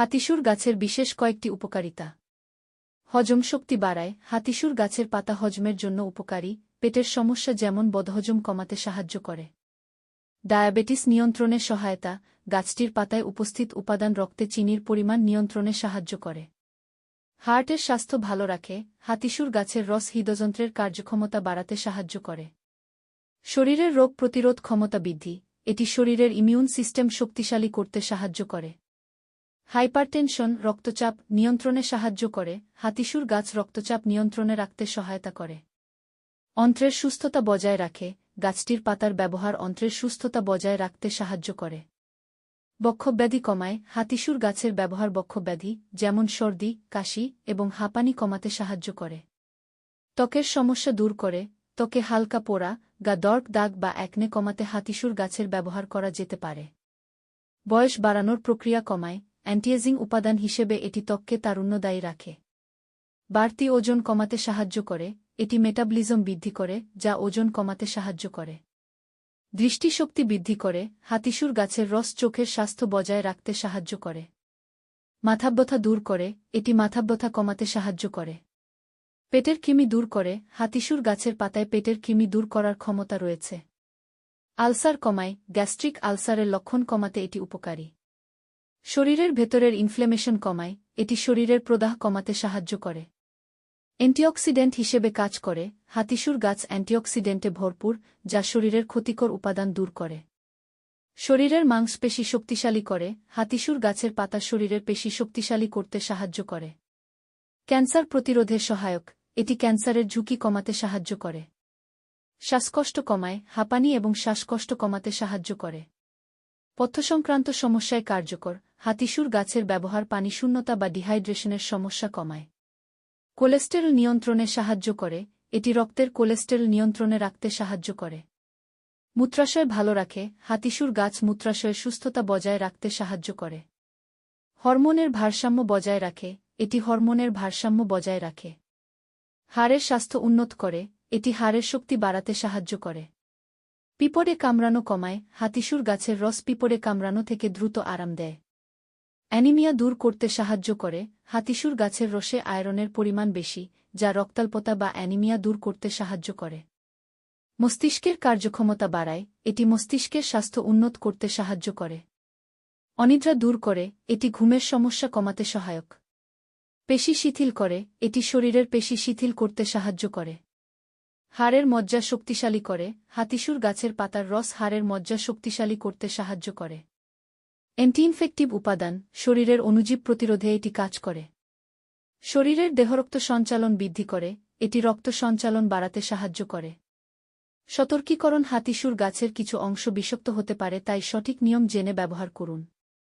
হাতিসুর গাছের বিশেষ কয়েকটি উপকারিতা। হজম শক্তি বাড়ায়, হাতিসুর গাছের পাতা হজমের জন্য উপকারী, পেটের সমস্যা যেমন বদহজম কমাতে সাহায্য করে। ডায়াবেটিস নিয়ন্ত্রণে সহায়তা, গাছটির পাতায় উপস্থিত উপাদান রক্তে চিনির পরিমাণ নিয়ন্ত্রণে সাহায্য করে। হার্টের স্বাস্থ্য ভালো রাখে, হাতিসুর গাছের রস হৃদযন্ত্রের কার্যক্ষমতা বাড়াতে সাহায্য করে। শরীরের রোগ প্রতিরোধ ক্ষমতা বৃদ্ধি, এটি শরীরের ইমিউন সিস্টেম শক্তিশালী করতে সাহায্য করে। হাইপারটেনশন রক্তচাপ নিয়ন্ত্রণে সাহায্য করে, হাতিসুর গাছ রক্তচাপ নিয়ন্ত্রণে রাখতে সহায়তা করে। অন্ত্রের সুস্থতা বজায় রাখে, গাছটির পাতার ব্যবহার অন্ত্রের সুস্থতা বজায় রাখতে সাহায্য করে। বক্ষব্যাধি কমায়, হাতিসুর গাছের ব্যবহার বক্ষব্যাধি, যেমন সর্দি, কাশি এবং হাঁপানি কমাতে সাহায্য করে। ত্বকের সমস্যা দূর করে, ত্বকে হালকা পোড়া গা দর্ক দাগ বা একনে কমাতে হাতিসুর গাছের ব্যবহার করা যেতে পারে। বয়স বাড়ানোর প্রক্রিয়া কমায় অ্যান্টিএজিং উপাদান হিসেবে এটি ত্বককে তারুণ্যদায়ী রাখে। বাড়তি ওজন কমাতে সাহায্য করে, এটি মেটাবলিজম বৃদ্ধি করে, যা ওজন কমাতে সাহায্য করে। দৃষ্টিশক্তি বৃদ্ধি করে, হাতিসুর গাছের রস চোখের স্বাস্থ্য বজায় রাখতে সাহায্য করে। মাথাব্যথা দূর করে, এটি মাথাব্যথা কমাতে সাহায্য করে। পেটের কিমি দূর করে, হাতিসুর গাছের পাতায় পেটের কিমি দূর করার ক্ষমতা রয়েছে। আলসার কমায়, গ্যাস্ট্রিক আলসারের লক্ষণ কমাতে এটি উপকারী। শরীরের ভেতরের ইনফ্লেমেশন কমায়, এটি শরীরের প্রদাহ কমাতে সাহায্য করে। অ্যান্টিঅক্সিডেন্ট হিসেবে কাজ করে, হাতিসুর গাছ অ্যান্টিঅক্সিডেন্টে ভরপুর, যা শরীরের ক্ষতিকর উপাদান দূর করে। শরীরের মাংসপেশি শক্তিশালী করে, হাতিসুর গাছের পাতা শরীরের পেশি শক্তিশালী করতে সাহায্য করে। ক্যান্সার প্রতিরোধে সহায়ক, এটি ক্যান্সারের ঝুঁকি কমাতে সাহায্য করে। শ্বাসকষ্ট কমায়, হাঁপানি এবং শ্বাসকষ্ট কমাতে সাহায্য করে। পথ্যসংক্রান্ত সমস্যায় কার্যকর হাতিসুর গাছের ব্যবহার পানিশূন্যতা বা ডিহাইড্রেশনের সমস্যা কমায়। কোলেস্টেরল নিয়ন্ত্রণে সাহায্য করে, এটি রক্তের কোলেস্টেরল নিয়ন্ত্রণে রাখতে সাহায্য করে। মূত্রাশয় ভালো রাখে, হাতিসুর গাছ মূত্রাশয়ের সুস্থতা বজায় রাখতে সাহায্য করে। হরমোনের ভারসাম্য বজায় রাখে, এটি হরমোনের ভারসাম্য বজায় রাখে। হাড়ের স্বাস্থ্য উন্নত করে, এটি হাড়ের শক্তি বাড়াতে সাহায্য করে। পিপড়ে কামড়ানো কমায়, হাতিসুর গাছের রস পিপড়ে কামড়ানো থেকে দ্রুত আরাম দেয়। অ্যানিমিয়া দূর করতে সাহায্য করে, হাতিসুর গাছের রসে আয়রনের পরিমাণ বেশি, যা রক্তাল্পতা বা অ্যানিমিয়া দূর করতে সাহায্য করে। মস্তিষ্কের কার্যক্ষমতা বাড়ায়, এটি মস্তিষ্কের স্বাস্থ্য উন্নত করতে সাহায্য করে। অনিদ্রা দূর করে, এটি ঘুমের সমস্যা কমাতে সহায়ক। পেশি শিথিল করে, এটি শরীরের পেশি শিথিল করতে সাহায্য করে। হাড়ের মজ্জা শক্তিশালী করে, হাতিসুর গাছের পাতার রস হাড়ের মজ্জা শক্তিশালী করতে সাহায্য করে। অ্যান্টিইনফেক্টিভ উপাদান শরীরের অনুজীব প্রতিরোধে এটি কাজ করে। শরীরের দেহরক্ত সঞ্চালন বৃদ্ধি করে, এটি রক্ত সঞ্চালন বাড়াতে সাহায্য করে। সতর্কীকরণ হাতিসুর গাছের কিছু অংশ বিষাক্ত হতে পারে, তাই সঠিক নিয়ম জেনে ব্যবহার করুন।